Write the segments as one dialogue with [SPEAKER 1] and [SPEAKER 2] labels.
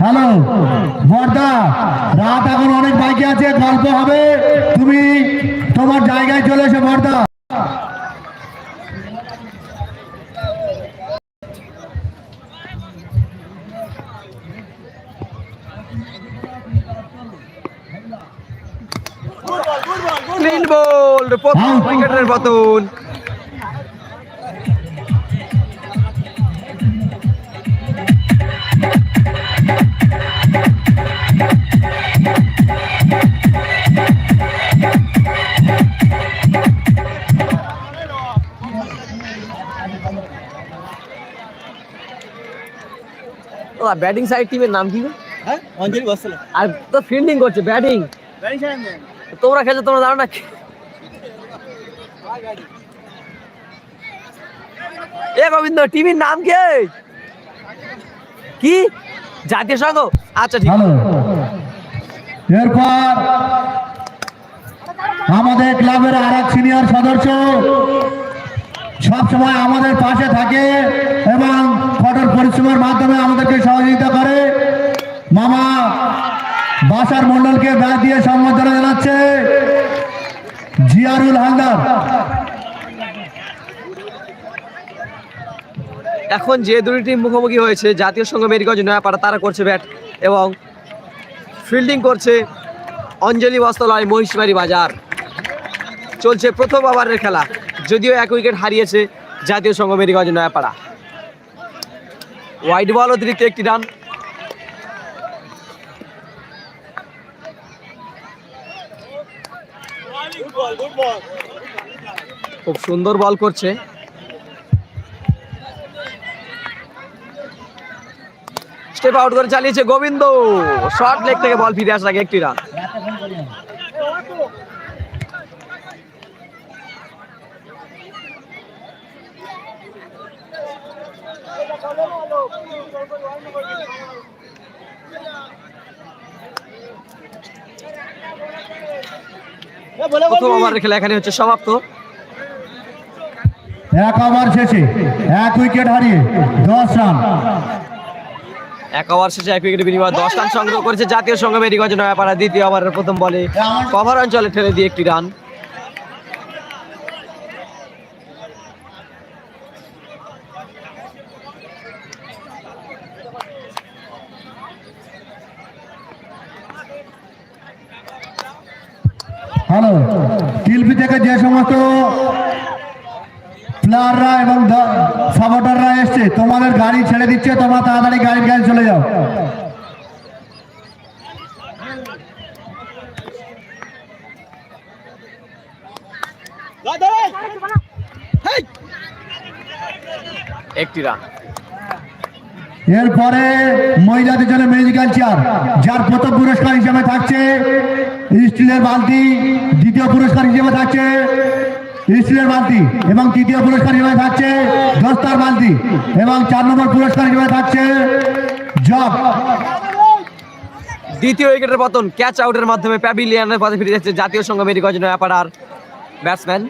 [SPEAKER 1] Hello বর্দা রাত এখন অনেক বাকি আছে গল্প হবে। তুমি তোমার জায়গায় চলে এসো বর্দা।
[SPEAKER 2] ক্লিন বোল্ড প্রথম. উইকেটের পতন ব্যাটিং সাইড টিমের নাম কি
[SPEAKER 3] হ্যাঁ অঞ্জলি বসছিল
[SPEAKER 2] আর তো ফিল্ডিং করছে ব্যাটিং তোমরা খেলছো তোমরা জানো না এ গোবিন্দ টিভির নাম কে? কি? জাতীয় সংঘ আচ্ছা ঠিক
[SPEAKER 1] এরপর আমাদের ক্লাবের আর এক সিনিয়র সদস্য সবসময় আমাদের পাশে থাকে এবং কঠোর পরিশ্রমের মাধ্যমে আমাদেরকে সহযোগিতা করে। মামা বাসার মন্ডলকে ব্যাগ দিয়ে সম্বর্ধনা জানাচ্ছে। জিয়ারুল হালদার।
[SPEAKER 2] এখন যে দুটি টিম মুখোমুখি হয়েছে, জাতীয় সংঘ মেরিগঞ্জ নয়াপাড়া, তারা করছে ব্যাট এবং ফিল্ডিং করছে অঞ্জলি বস্ত্রালয় মহিষমারি বাজার। চলছে প্রথম ওভারের খেলা, যদিও এক উইকেট হারিয়েছে জাতীয় সংঘ মেরিগঞ্জ নয়াপাড়া। হোয়াইট বল অতিরিক্ত একটি রান খুব সুন্দর বল করছে। স্টেপ আউট করে চালিয়েছে গোবিন্দ। শর্ট লেগ থেকে বল ফিরে আসার আগে একটি রান প্রথম ওভারের খেলা এখানে হচ্ছে সমাপ্ত।
[SPEAKER 1] এক ওভার শেষে এক উইকেট হারিয়ে দশ রান।
[SPEAKER 2] এক ওভার শেষে এক উইকেট বিনিময়ে দশ রান সংগ্রহ করেছে জাতীয় মেরিগঞ্জ নয়াপাড়া দ্বিতীয় ওভারের প্রথম বলে কভার অঞ্চলে ঠেলে দিয়ে একটি রান
[SPEAKER 1] হ্যালো টিলপি থেকে যে সমস্ত প্লেয়াররা এবং সাপোর্টাররা এসছে। তোমাদের গাড়ি ছেড়ে দিচ্ছে তোমরা তাড়াতাড়ি গাড়ির গাড়ি চলে যাও। এরপরে মহিলাদের জন্য মিউজিক্যাল চেয়ার যার প্রথম পুরস্কার হিসেবে থাকছে স্টিলের বালতি দ্বিতীয় পুরস্কার হিসেবে থাকছে। স্টিলের বালতি এবং তৃতীয় পুরস্কার হিসেবে থাকছে দস্তার বালতি এবং চার নম্বর পুরস্কার হিসেবে থাকছে জব।
[SPEAKER 2] দ্বিতীয় উইকেটের পতন ক্যাচ আউটের মাধ্যমে প্যাভিলিয়নের পথে ফিরে যাচ্ছে জাতীয় সংঘ মেরিগঞ্জ নয়াপাড়ার ব্যাটসম্যান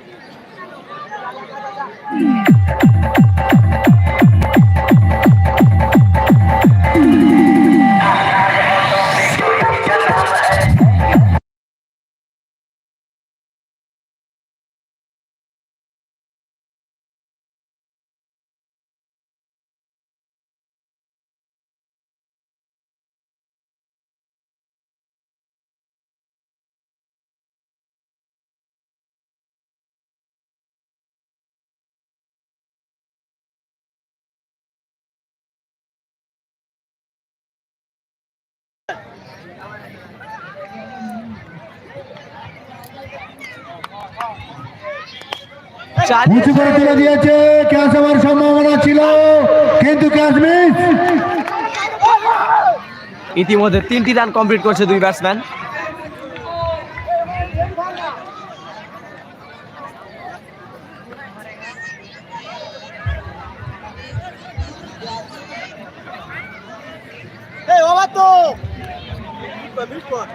[SPEAKER 1] উঁচু করে তুলে দিয়েছে ক্যাচ হওয়ার সম্ভাবনা ছিল। কিন্তু ক্যাচ মিস।
[SPEAKER 2] ইতিমধ্যে তিনটি রান কমপ্লিট করছে দুই ব্যাটসম্যান
[SPEAKER 3] এই বাবা তো মিস কর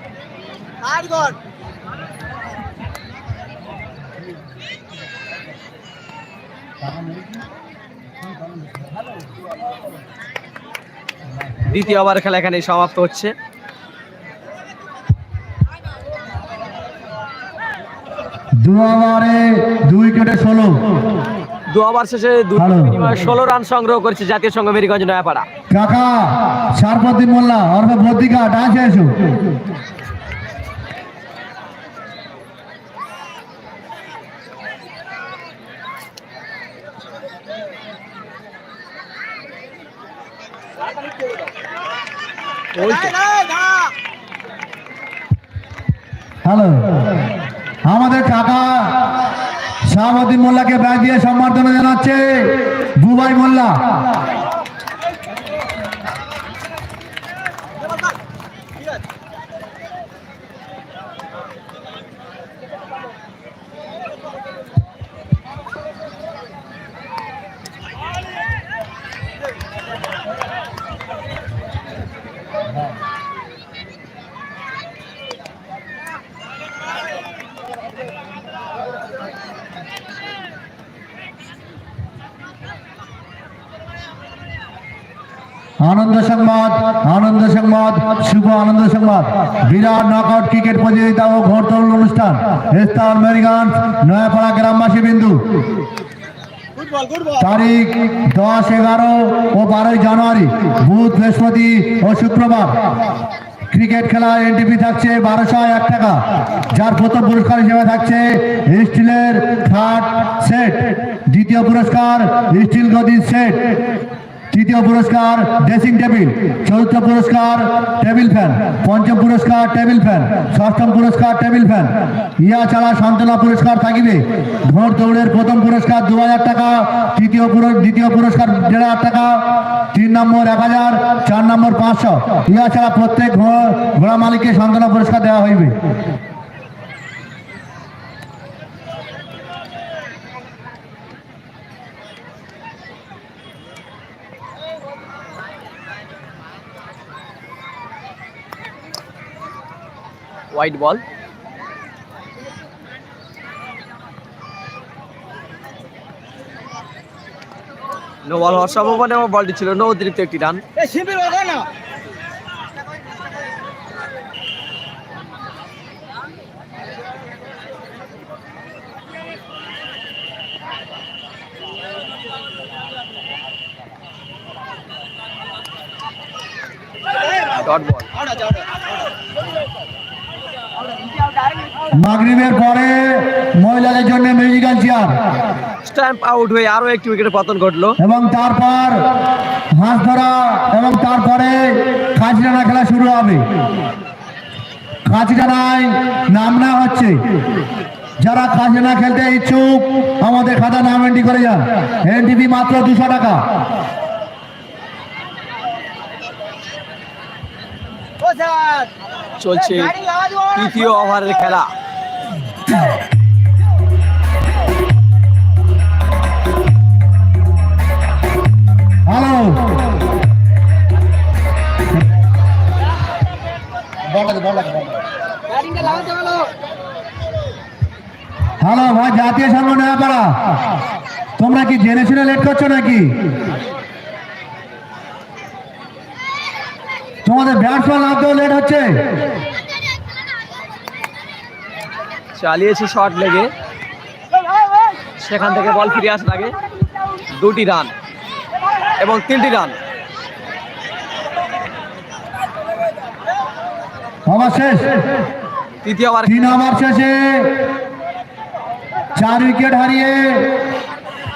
[SPEAKER 3] আর কর
[SPEAKER 2] দ্বিতীয় ওভার খেলা এখানে সমাপ্ত হচ্ছে।
[SPEAKER 1] দু ওভারে দুই উইকেটে ষোলো।
[SPEAKER 2] দু ওভার শেষে দুটি
[SPEAKER 1] ভালো।
[SPEAKER 2] ষোলো রান সংগ্রহ করেছে জাতীয় সংঘ মেরিগঞ্জ নয়াপাড়া।
[SPEAKER 1] কাকা সারপদ্দিন মোল্লা এসো হ্যালো আমাদের কাকা শাহাবুদ্দিন মোল্লাকে ব্যাগ দিয়ে সম্বর্ধনা জানাচ্ছে বুবাই মোল্লা আনন্দ সংবাদ আনন্দ সংবাদ শুভ আনন্দ সংবাদ। বিরাট নকআউট ক্রিকেট প্রতিযোগিতা ও ঘোরতল অনুষ্ঠান। স্টার মেরিগান, নয়াপাড়া গ্রামবাসী বিন্দু। তারিখ দশ এগারো ও বারোই জানুয়ারি, বুধ, বৃহস্পতি ও শুক্রবার। ক্রিকেট খেলার এনটিপি থাকছে বারোশো এক টাকা। যার প্রথম পুরস্কার হিসেবে থাকছে স্টিলের থার্ড সেট। দ্বিতীয় পুরস্কার স্টিল গদির সেট। তৃতীয় পুরস্কার ড্রেসিং টেবিল, চতুর্থ পুরস্কার টেবিল ফ্যান, পঞ্চম পুরস্কার টেবিল ফ্যান, ষষ্ঠম পুরস্কার টেবিল ফ্যান। ইয়া ছাড়া সান্ত্বনা পুরস্কার থাকিবে। ঘোড় দৌড়ের প্রথম পুরস্কার দু হাজার টাকা, তৃতীয় দ্বিতীয় পুরস্কার দেড় হাজার টাকা, তিন নম্বর এক হাজার, চার নম্বর পাঁচশো। ইয়া ছাড়া প্রত্যেক ঘোড়া মালিককে সান্ত্বনা পুরস্কার দেওয়া হইবে।
[SPEAKER 2] White ball. নো বল হওয়ার সম্ভাবনা বলটি ছিল নো অতিরিক্ত একটি রান
[SPEAKER 3] এ শিবির বাজা না
[SPEAKER 2] ডট বল
[SPEAKER 3] আউট আছে আউট
[SPEAKER 1] মাগরিবের পরে মহিলাদের জন্য মিউজিক্যাল চেয়ার
[SPEAKER 2] স্ট্যাম্প আউট হয়ে আরও একটি উইকেটে পতন ঘটলো।
[SPEAKER 1] এবং তারপর হাঁস ধরা এবং তারপরে কাঁচিটানা খেলা শুরু হবে। না হচ্ছে। যারা খেলতে ইচ্ছুক আমাদের খাতা নাম এন্ট্রি করে যান। এনটিপি মাত্র দুশো টাকা।
[SPEAKER 2] চলছে। তৃতীয় ওভারের খেলা।
[SPEAKER 1] হ্যালো ভাই, জাতীয় সংঘ নয়াপাড়া তোমরা কি জেনে শুনে লেট করছ নাকি? তোমাদের ব্যাটসম্যান নামতেও লেট হচ্ছে।
[SPEAKER 2] চালিয়েছে শর্ট লেগে সেখান থেকে বল ফিরে আসার আগে দুটি রান এবং তিনটি রান। তৃতীয় ওভার।
[SPEAKER 1] তিন ওভার শেষে চার উইকেট হারিয়ে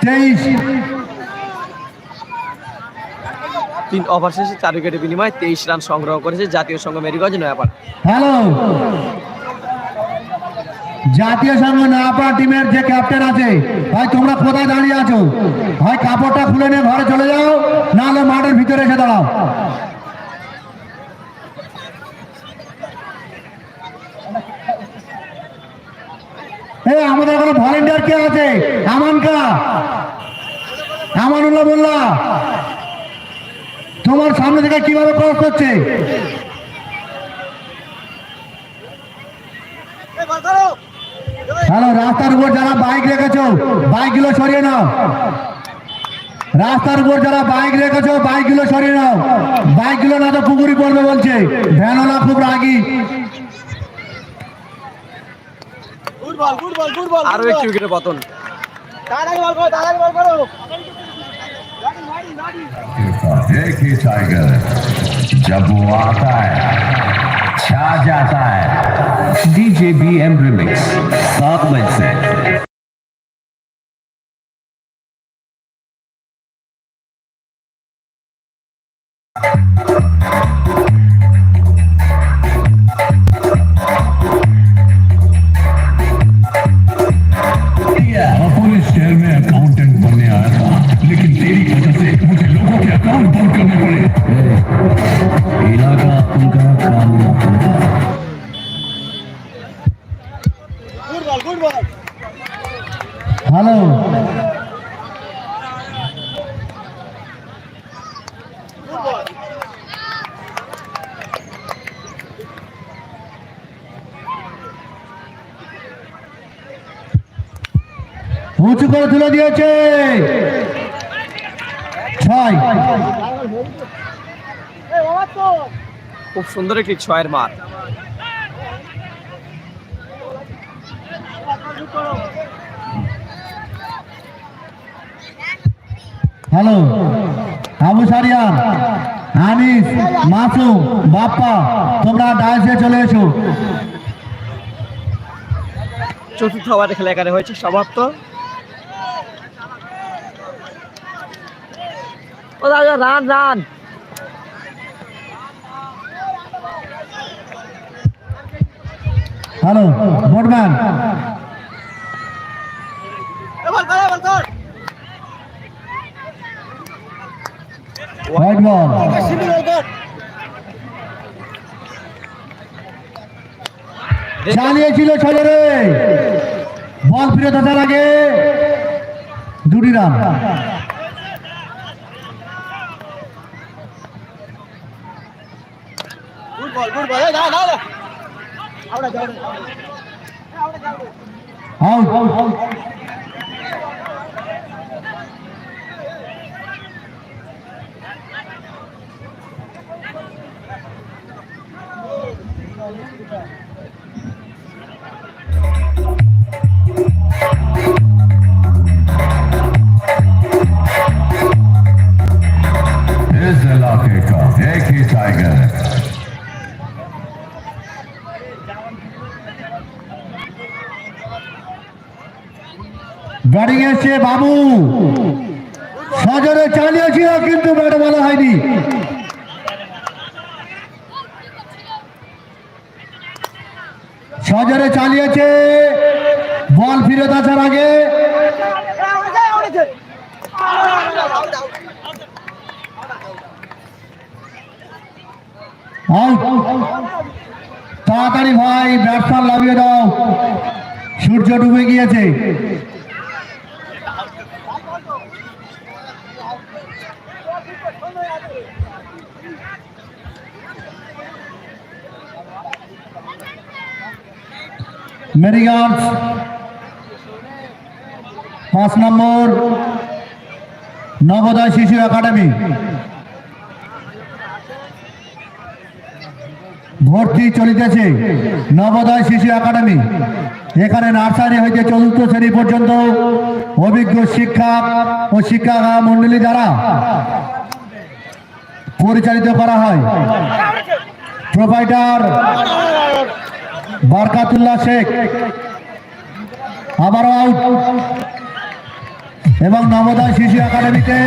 [SPEAKER 1] তেইশ।
[SPEAKER 2] তিন ওভার শেষে চার উইকেটের বিনিময়ে তেইশ রান সংগ্রহ করেছে জাতীয় সংঘ মেরিগঞ্জ নয়াপাড়া।
[SPEAKER 1] হ্যালো। জাতীয় সংঘ নাপা টিমের যে ক্যাপ্টেন আছে, ভাই, তোমরা কোথায় দাঁড়িয়ে আছো? হয় কাপড়টা খুলে নিয়ে ঘরে চলে যাও, নাহলে মাঠের ভিতরে এসে দাঁড়াও। আমাদের কোনো ভলেন্টিয়ার কে আছে? আমান কা আমানুল্লাহ বললা তোমার সামনে থেকে কীভাবে ক্রস করছে
[SPEAKER 3] এ বল করো
[SPEAKER 1] হ্যালো রাস্তার উপর যারা বাইক রেখেছো বাইকগুলো সরিয়ে নাও রাস্তার উপর যারা বাইক রেখেছো বাইকগুলো সরিয়ে নাও বাইকগুলো না তো পুকুরি পড়বে বলছে ভ্যানওয়ালা খুব রাগি
[SPEAKER 3] good ball good ball good ball
[SPEAKER 2] আরও একটি উইকেটের পতন
[SPEAKER 3] তাড়াতাড়ি বল করো তাড়াতাড়ি বল করো নাড়ি নাড়ি নাড়ি
[SPEAKER 4] एक ही टाइगर जब वो आता है छा जाता है। डीजे बी एम रिमिक्स सात मई से। पुलिस शहर में अकाउंटेंट बनने आया था, लेकिन तेरी
[SPEAKER 1] ভালো উঁচু করে তুলে দিয়েছে। ছয়।
[SPEAKER 2] খুব সুন্দর একটি ছয়ের মার।
[SPEAKER 1] হ্যালো আবু সারিয়ান আনিস মাসুম বাপ্পা তোমরা ডান্সে চলে এসো।
[SPEAKER 2] চতুর্থ ওভারে খেলা এখানে হয়েছে সমাপ্ত। ও দাদা রান রান।
[SPEAKER 1] Hello
[SPEAKER 3] boatman. বল কর
[SPEAKER 1] চালিয়েছিল ছজরে বল ফিরে আসার আগে। দুটি রান।
[SPEAKER 3] গুড
[SPEAKER 1] বাবু। সজরে চালিয়েছিল, কিন্তু ব্যাট বলা হয়নি। সজরে চালিয়েছে, বল ফিরত আসার আগে। তাড়াতাড়ি ভাই ব্যাটসম্যান লাভিয়ে দাও। সূর্য ডুবে গিয়েছে। মেরিগার্স পাঁচ নম্বর, নবোদয় শিশু একাডেমি। ভর্তি চলিতেছে নবোদয় শিশু একাডেমি। এখানে নার্সারি হইতে চতুর্থ শ্রেণি পর্যন্ত অভিজ্ঞ শিক্ষক ও শিক্ষা মন্ডলী দ্বারা পরিচালিত করা হয়। প্রোভাইডার বারকাতুল্লাহ শেখ। আবারও আউট এবং নবোদয় শিশু একাডেমিতে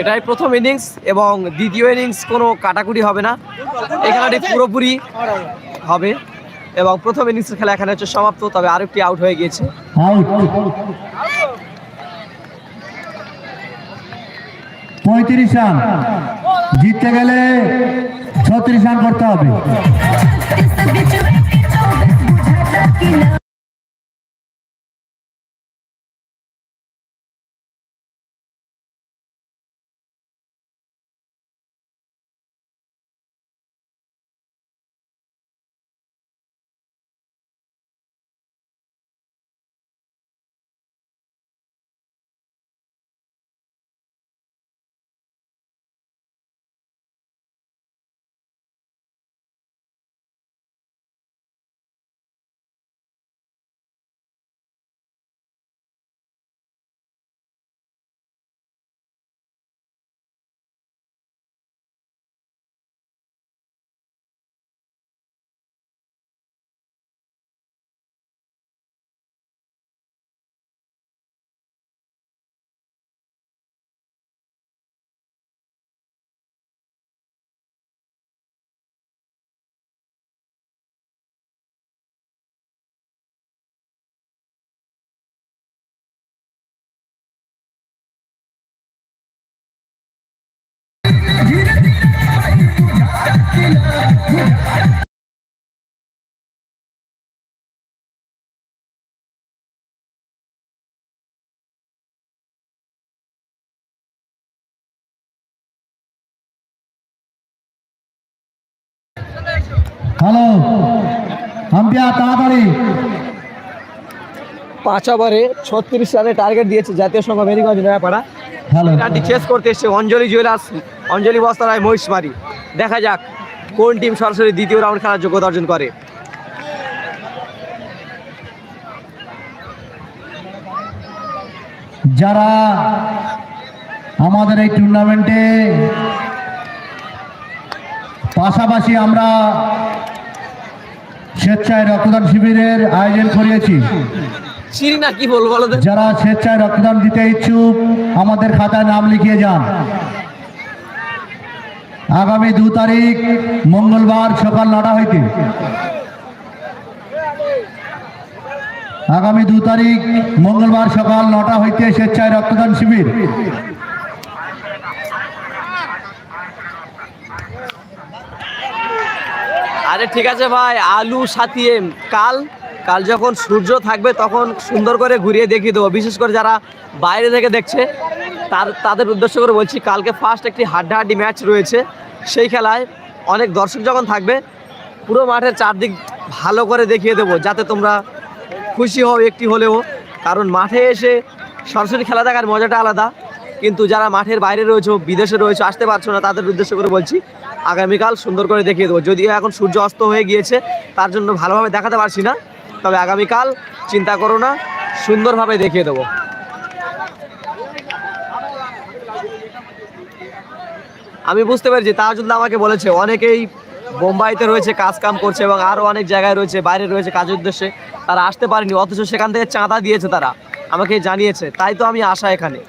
[SPEAKER 2] এটাই প্রথম ইনিংস এবং দ্বিতীয় ইনিংস কোনো কাটাকুটি হবে না। এই খেলাটি পুরোপুরি হবে এবং প্রথম ইনিংসের খেলা এখানে হচ্ছে সমাপ্ত তবে আরেকটি আউট হয়ে গিয়েছে।
[SPEAKER 1] পঁয়ত্রিশ রান। জিততে গেলে ছত্রিশ রান করতে হবে। হ্যালো আম্পিয়ার তাড়াতাড়ি।
[SPEAKER 2] পাঁচ ওভারে ছত্রিশ রানের টার্গেট দিয়েছে জাতীয় সংঘ মেরিগঞ্জ নয়াপাড়া। রানটি চেস করতে এসছে অঞ্জলি জুয়েলার্স অঞ্জলি বস্তারায় মহিষমারি। দেখা যাক কোন টিম সরাসরি দ্বিতীয় রাউন্ড খেলার যোগ্যতা অর্জন করে।
[SPEAKER 1] যারা আমাদের এই টুর্নামেন্টে পাশাপাশি আমরা স্বেচ্ছায় রক্তদান শিবিরের আয়োজন করিয়েছি।
[SPEAKER 2] চিনি না কি বলব বলো
[SPEAKER 1] যারা স্বেচ্ছায় রক্তদান দিতে ইচ্ছুক আমাদের খাতায় নাম লিখিয়ে যান। আগামী দু তারিখ মঙ্গলবার সকাল নটা হইতে। আগামী দু তারিখ মঙ্গলবার সকাল নটা হইতে স্বেচ্ছায় রক্তদান শিবির।
[SPEAKER 2] আরে ঠিক আছে ভাই আলু সাথিয়ে কাল কাল যখন সূর্য থাকবে তখন সুন্দর করে ঘুরিয়ে দেখিয়ে দেবো। বিশেষ করে যারা বাইরে থেকে দেখছে, তার, তাদের উদ্দেশ্য করে বলছি, কালকে ফার্স্ট একটি হাড্ডাহাড্ডি ম্যাচ রয়েছে। সেই খেলায় অনেক দর্শক যখন থাকবে, পুরো মাঠের চারদিক ভালো করে দেখিয়ে দেবো, যাতে তোমরা খুশি হও, একটি হলেও। কারণ মাঠে এসে সরাসরি খেলা দেখার মজাটা আলাদা। কিন্তু যারা মাঠের বাইরে রয়েছে, বিদেশে রয়েছে, আসতে পারছ না, তাদের উদ্দেশ্য করে বলছি, আগামীকাল সুন্দর করে দেখিয়ে দেবো। যদিও এখন সূর্য অস্ত হয়ে গিয়েছে, তার জন্য ভালোভাবে দেখাতে পারছি না। তবে আগামীকাল চিন্তা করো না, সুন্দরভাবে দেখিয়ে দেবো। আমি বুঝতে পেরেছি তাজুল্লাহ আমাকে বলেছে, অনেকেই বোম্বাইতে রয়েছে, কাজ কাম করছে এবং আরও অনেক জায়গায় রয়েছে, বাইরে রয়েছে কাজের উদ্দেশ্যে, তারা আসতে পারেনি, অথচ সেখান থেকে চাঁদা দিয়েছে তারা, আমাকে জানিয়েছে, তাই তো আমি আসা এখানে।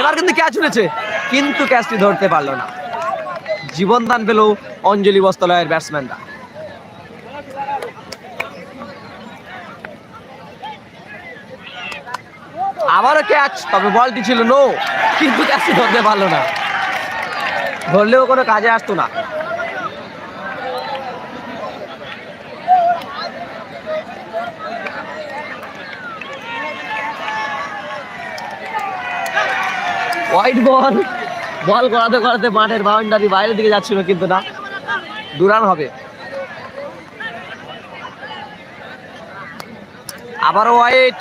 [SPEAKER 2] এবার কিন্তু ক্যাচ উঠেছে, কিন্তু ক্যাচটি ধরতে পারল না। জীবনদান পেল অঞ্জলি বস্ত্রালয়ের ব্যাটসম্যানরা। আবারও ক্যাচ তবে বলটি ছিল নো কিন্তু ক্যাচটি ধরতে পারল না। ধরলেও কোনো কাজে আসতো না। হোয়াইট বল বল করাতে করাতে মাঠের বাউন্ডারি বাইরের দিকে যাচ্ছিল কিন্তু না। দুরান হবে। আবারও ওয়াইট।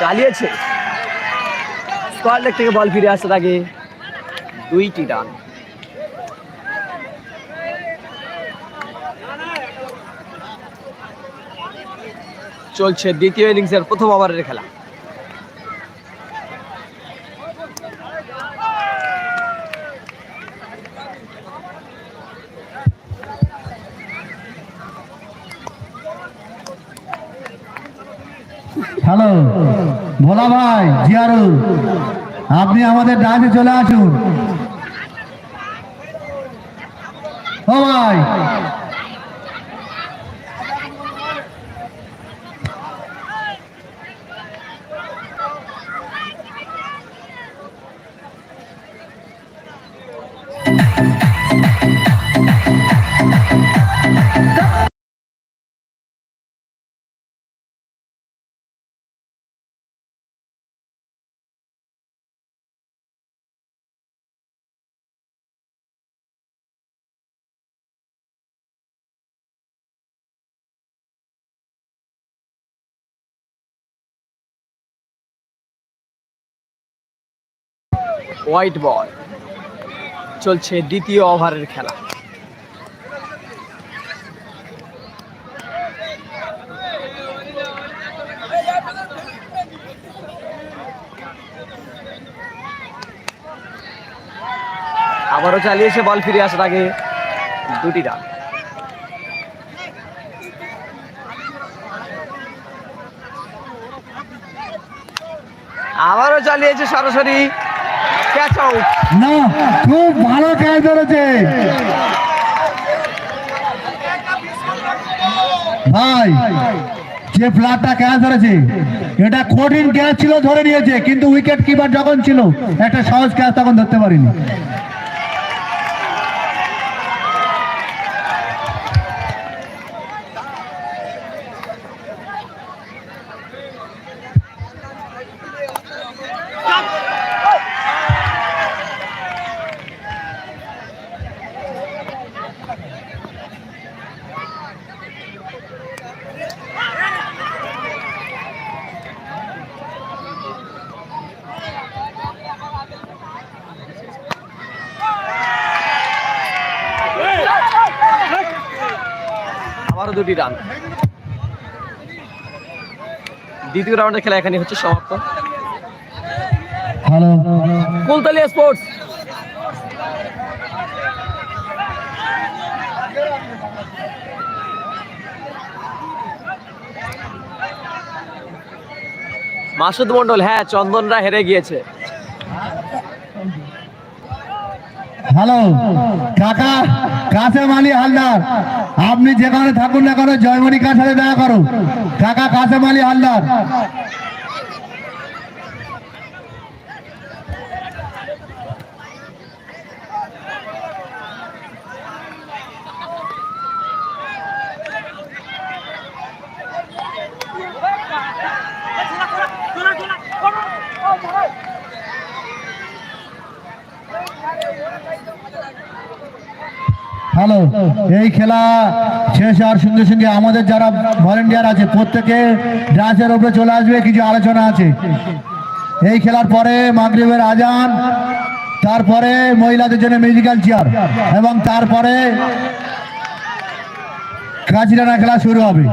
[SPEAKER 2] চালিয়েছে। স্কোয়ার লেগ থেকে বল ফিরে আসতে থাকে দুইটি রান। চলছে দ্বিতীয় ইনিংসের প্রথম ওভারের খেলা।
[SPEAKER 1] হ্যালো, ভোলা ভাই জিয়ারুল আপনি আমাদের ডাকে চলে আসুন। ও ভাই
[SPEAKER 2] হোয়াইট বল। চলছে দ্বিতীয় ওভারের খেলা। আবারও চালিয়েছে, বল ফিরে আসার আগে দুটি রান। আবারও চালিয়েছে সরাসরি ক্যাচ আউট
[SPEAKER 1] না, খুব ভালো ক্যাচ ধরেছে। ভাই, যে ফ্ল্যাটটা ক্যাচ ধরেছে, এটা কঠিন ক্যাচ ছিল, ধরে নিয়েছে, কিন্তু উইকেট কিপার যখন ছিল, একটা সহজ ক্যাচ তখন ধরতে পারিনি
[SPEAKER 2] আবারও দুটি রান দ্বিতীয় রাউন্ডের খেলা এখানে হচ্ছে সমাপ্ত। কুলতলিয়া স্পোর্টস। মাসুদ মন্ডল হ্যাঁ চন্দনরা হেরে গিয়েছে।
[SPEAKER 1] হ্যালো কাকা কাসেম আলী হালদার। আপনি যেখানে থাকুন না কেন জয়মণিকার সাথে দেখা করুন? কাকা কাসেম আলী হালদার। হ্যালো এই খেলা শেষ হওয়ার সঙ্গে সঙ্গে আমাদের যারা ভলেন্টিয়ার আছে, প্রত্যেকে ড্রাসের উপরে চলে আসবে, কিছু আলোচনা আছে। এই খেলার পরে মাগরিবের আজান, তারপরে মহিলাদের জন্য মিউজিক্যাল চেয়ার এবং তারপরে কাজিরানা খেলা শুরু হবে।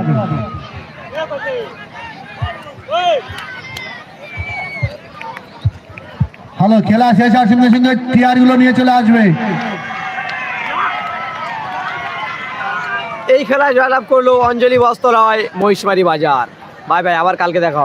[SPEAKER 1] হ্যালো, খেলা শেষ হওয়ার সঙ্গে সঙ্গে চেয়ারগুলো নিয়ে চলে আসবে।
[SPEAKER 2] এই খেলায় জয়লাভ করল অঞ্জলি বস্ত্র বস্ত্রালয় মহিষমারি বাজার বাই বাই আবার কালকে দেখা।